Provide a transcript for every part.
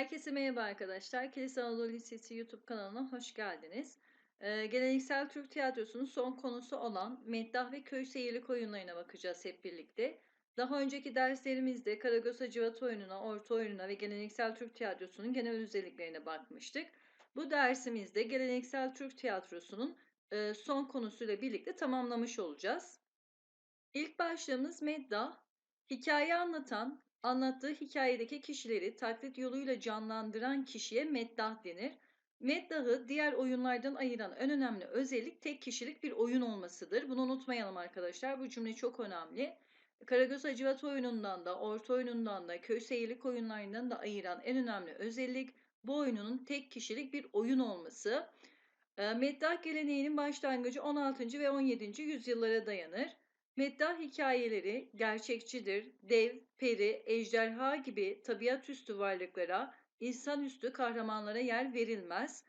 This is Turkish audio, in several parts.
Herkese merhaba arkadaşlar. Kilise Anadolu Lisesi YouTube kanalına hoş geldiniz. Ee, geleneksel Türk tiyatrosunun son konusu olan Meddah ve Köy Seyirlik oyunlarına bakacağız hep birlikte. Daha önceki derslerimizde Karagöz Hacivat oyununa, orta oyununa ve geleneksel Türk tiyatrosunun genel özelliklerine bakmıştık. Bu dersimizde geleneksel Türk tiyatrosunun e, son konusuyla birlikte tamamlamış olacağız. İlk başlığımız Meddah. Hikaye anlatan, anlattığı hikayedeki kişileri taklit yoluyla canlandıran kişiye meddah denir. Meddahı diğer oyunlardan ayıran en önemli özellik tek kişilik bir oyun olmasıdır. Bunu unutmayalım arkadaşlar. Bu cümle çok önemli. Karagöz Hacivat oyunundan da, orta oyunundan da, köy seyirlik oyunlarından da ayıran en önemli özellik bu oyunun tek kişilik bir oyun olması. Meddah geleneğinin başlangıcı 16. ve 17. yüzyıllara dayanır. Meddah hikayeleri gerçekçidir. Dev, peri, ejderha gibi tabiatüstü varlıklara, insanüstü kahramanlara yer verilmez.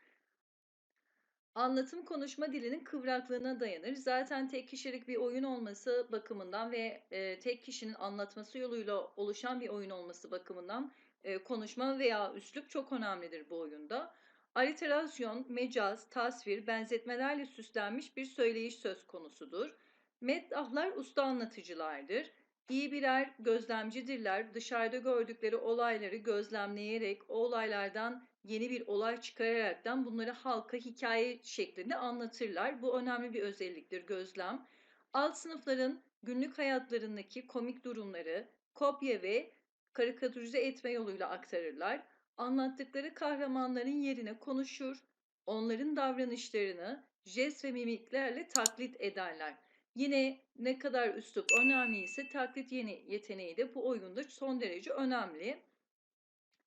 Anlatım konuşma dilinin kıvraklığına dayanır. Zaten tek kişilik bir oyun olması bakımından ve e, tek kişinin anlatması yoluyla oluşan bir oyun olması bakımından e, konuşma veya üslup çok önemlidir bu oyunda. Aliterasyon, mecaz, tasvir, benzetmelerle süslenmiş bir söyleyiş söz konusudur. Meddahlar usta anlatıcılardır. İyi birer gözlemcidirler. Dışarıda gördükleri olayları gözlemleyerek, o olaylardan yeni bir olay çıkararaktan bunları halka hikaye şeklinde anlatırlar. Bu önemli bir özelliktir gözlem. Alt sınıfların günlük hayatlarındaki komik durumları kopya ve karikatürize etme yoluyla aktarırlar. Anlattıkları kahramanların yerine konuşur, onların davranışlarını jest ve mimiklerle taklit ederler. Yine ne kadar üslup önemliyse taklit yeni yeteneği de bu oyunda son derece önemli.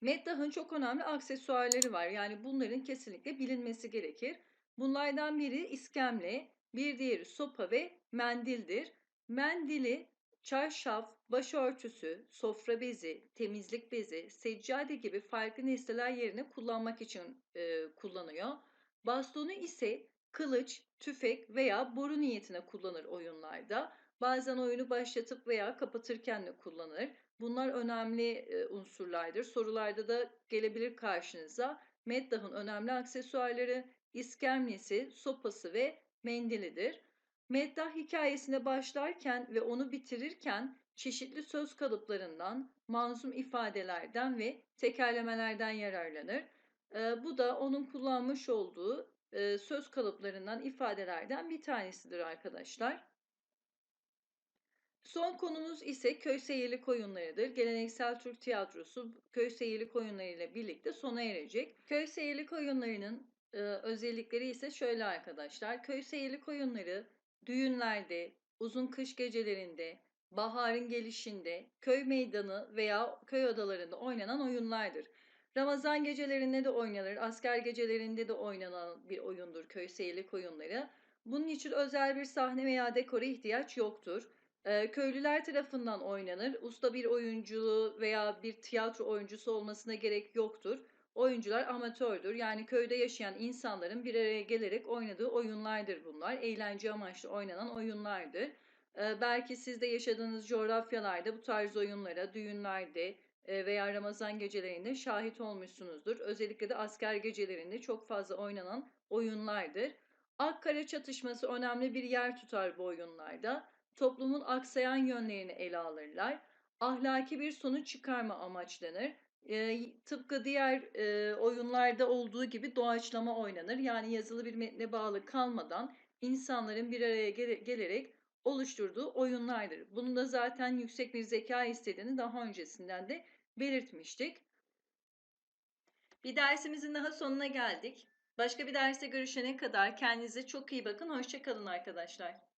Meddah'ın çok önemli aksesuarları var. Yani bunların kesinlikle bilinmesi gerekir. Bunlardan biri iskemle, bir diğeri sopa ve mendildir. Mendili çarşaf, başörtüsü, sofra bezi, temizlik bezi, seccade gibi farklı nesneler yerine kullanmak için e, kullanıyor. Bastonu ise kılıç, tüfek veya boru niyetine kullanır oyunlarda. Bazen oyunu başlatıp veya kapatırken de kullanır. Bunlar önemli unsurlardır. Sorularda da gelebilir karşınıza. Meddah'ın önemli aksesuarları iskemlesi, sopası ve mendilidir. Meddah hikayesine başlarken ve onu bitirirken çeşitli söz kalıplarından, manzum ifadelerden ve tekerlemelerden yararlanır. Bu da onun kullanmış olduğu söz kalıplarından, ifadelerden bir tanesidir arkadaşlar. Son konumuz ise köy seyirlik oyunlarıdır. Geleneksel Türk tiyatrosu köy seyirlik oyunlarıyla birlikte sona erecek. Köy seyirlik oyunlarının e, özellikleri ise şöyle arkadaşlar. Köy seyirlik oyunları düğünlerde, uzun kış gecelerinde, baharın gelişinde, köy meydanı veya köy odalarında oynanan oyunlardır. Ramazan gecelerinde de oynanır, asker gecelerinde de oynanan bir oyundur köy seyirlik oyunları. Bunun için özel bir sahne veya dekora ihtiyaç yoktur. Ee, köylüler tarafından oynanır. Usta bir oyuncu veya bir tiyatro oyuncusu olmasına gerek yoktur. Oyuncular amatördür. Yani köyde yaşayan insanların bir araya gelerek oynadığı oyunlardır bunlar. Eğlence amaçlı oynanan oyunlardır. Ee, belki siz de yaşadığınız coğrafyalarda bu tarz oyunlara, düğünlerde, veya Ramazan gecelerinde şahit olmuşsunuzdur. Özellikle de asker gecelerinde çok fazla oynanan oyunlardır. Akkara çatışması önemli bir yer tutar bu oyunlarda. Toplumun aksayan yönlerini ele alırlar. Ahlaki bir sonuç çıkarma amaçlanır. E, tıpkı diğer e, oyunlarda olduğu gibi doğaçlama oynanır. Yani yazılı bir metne bağlı kalmadan insanların bir araya gele gelerek oluşturduğu oyunlardır. Bunun da zaten yüksek bir zeka istediğini daha öncesinden de belirtmiştik. Bir dersimizin daha sonuna geldik. Başka bir derste görüşene kadar kendinize çok iyi bakın. Hoşçakalın arkadaşlar.